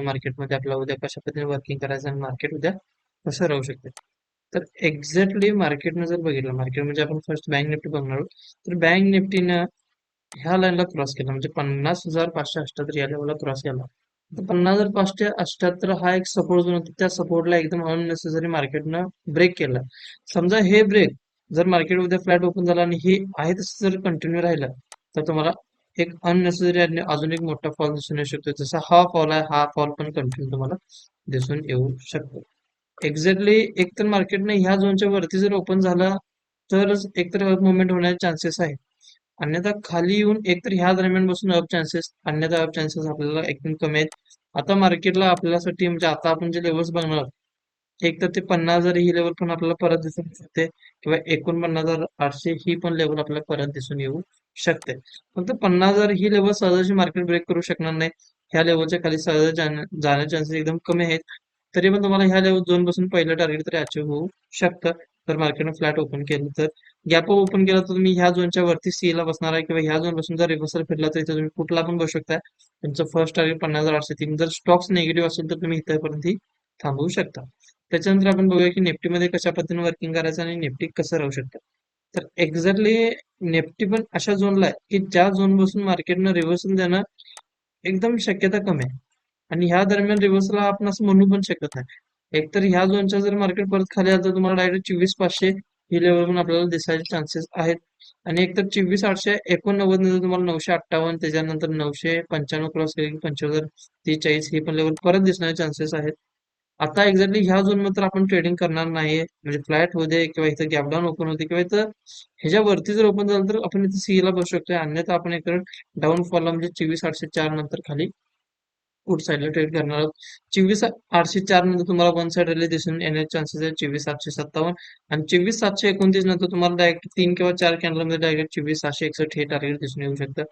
मार्केटमध्ये आपल्याला उद्या कशा पद्धतीने वर्किंग करायचं आणि मार्केट उद्या कसं राहू शकते? तर एक्झॅक्टली मार्केटनं जर बघितलं मार्केट म्हणजे आपण फर्स्ट बँक निफ्टी बघणार आहोत. तर बँक निफ्टीनं ह्या लाईनला क्रॉस केला म्हणजे पन्नास हजार पाचशे अठ्याहत्तर या लेवलला क्रॉस केला. तर पन्नास हजार पाचशे अठ्याहत्तर हा एक सपोर्ट जो होता. त्या सपोर्टला एकदम अननेसेसरी मार्केटनं ब्रेक केला. समजा हे ब्रेक जर मार्केट उद्या फ्लॅट ओपन झाला आणि हे आहे तसं जर कंटिन्यू राहिलं तर तुम्हाला एक अननेसेसरी आणि अजून एक मोठा फॉल दिसून येऊ शकतो. जसा हा फॉल आहे हा फॉल पण कंटिन्यू तुम्हाला दिसून येऊ शकतो. एक्झॅक्टली एक तर मार्केटने ह्या झोनच्या वरती जर ओपन झाला तरच एकतर अप मुवमेंट होण्याचे चान्सेस आहे. अन्यथा खाली येऊन एकतर ह्या दरम्यान बसून अप चान्सेस अन्यथा अप चान्सेस आपल्याला एकदम कमी आहेत. आता मार्केटला आपल्यासाठी म्हणजे आता आपण जे लेवल्स बघणार आहोत, एक तर ते पन्नास हजार ही लेवल पण आपल्याला परत दिसून येऊ शकते किंवा एकोणपन्नास हजार आठशे ही पण लेवल आपल्याला परत दिसून येऊ शकते. फक्त पन्नास हजार ही लेवल सहजाची मार्केट ब्रेक करू शकणार नाही. ह्या लेवलच्या खाली सहज जाण्या- चान्सेस एकदम कमी आहेत. तरी पण तुम्हाला ह्या लेवल झोनपासून पहिलं टार्गेट तरी अचीव्ह होऊ शकतं. तर मार्केटने फ्लॅट ओपन केलं तर. गॅप ओपन केला तर तुम्ही ह्या झोनच्या वरती सी ला बसणार आहे किंवा ह्या झोनपासून जर रिव्हर्सल फिरला तर इथे तुम्ही कुठला पण बसू शकता. तुमचं फर्स्ट टार्गेट पन्नास हजार आठशे तीन. जर स्टॉक्स निगेटिव्ह असेल तर तुम्ही इथपर्यंत थांबवू शकता. त्याच्यानंतर आपण बघूया की निफ्टीमध्ये कशा पद्धतीने वर्किंग करायचं आणि निफ्टी कसं राहू शकतं. तर एक्झॅक्टली निफ्टी पण अशा झोनला आहे की ज्या झोनपासून मार्केटनं रिव्हर्सल देणं एकदम शक्यता कमी आहे. आणि ह्या दरम्यान रिव्हर्सला आपण असं म्हणू पण शकत नाही. एकतर ह्या झोनच्या जर मार्केट परत खाली आलं तर तुम्हाला डायरेक्ट चोवीस पाचशे ही लेवल पण आपल्याला दिसायचे चान्सेस आहेत. आणि एकतर चोवीस आठशे एकोणनव्वद नंतर तुम्हाला नऊशे अठ्ठावन्न त्याच्यानंतर नऊशे पंच्याण्णव क्रॉस केले की पंच्याहत्तर ती चाळीस ही पण लेवल परत दिसण्याचे चान्सेस आहेत. आता एक्झॅक्टली ह्या झोनमध्ये तर आपण ट्रेडिंग करणार नाहीये. म्हणजे फ्लॅट होते किंवा इथं गॅप डाऊन ओपन होते किंवा इथं ह्याच्यावरती जर ओपन झालं तर आपण इथे सी ला बसू शकतो अन्यथा आपण इकडे डाऊन फॉलला म्हणजे चोवीस आठशे चार नंतर खाली पुढ साईडला ट्रेड करणार आहोत. चोवीस आठशे चार नंतर तुम्हाला वन साइड रॅली दिसून येण्याचे चान्सेस आहेत चोवीस सातशे सत्तावन्न. आणि चोवीस सातशे एकोणतीस नंतर तुम्हाला डायरेक्ट तीन किंवा चार कॅन्डलमध्ये डायरेक्ट चोवीस सातशे एकसष्ट हे टार्गेट दिसून येऊ शकतं.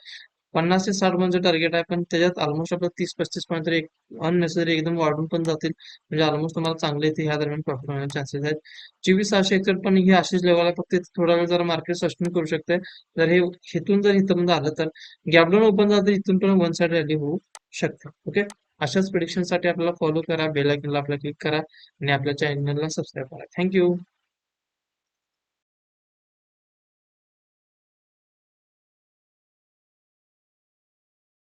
पन्नास ते साठ म्हणजे पर्यंत टार्गेट आहे पण त्याच्यात ऑलमोस्ट आपलं तीस पस्तीस पॉईंट तरी अननेसेसरी एकदम वाढून पण जातील. म्हणजे ऑलमोस्ट तुम्हाला चांगले इथे ह्या दरम्यान प्रॉफिट होण्याचे चान्सेस आहेत. चोवीस सहाशे एकसष्ट पण ही अशीच लेवल आहे फक्त थोडा वेळ जर मार्केट सस्टेन करू शकते जर हे इथून जर इथपर्यंत आलं तर गॅपडाऊन ओपन झालं तर इथून पण वन साइड रॅली होऊ शकते. ओके अशाच प्रिडिक्शनसाठी आपल्याला फॉलो करा बेल आयकनला आपल्याला क्लिक करा आणि आपल्या चॅनलला सबस्क्राईब करा. थँक्यू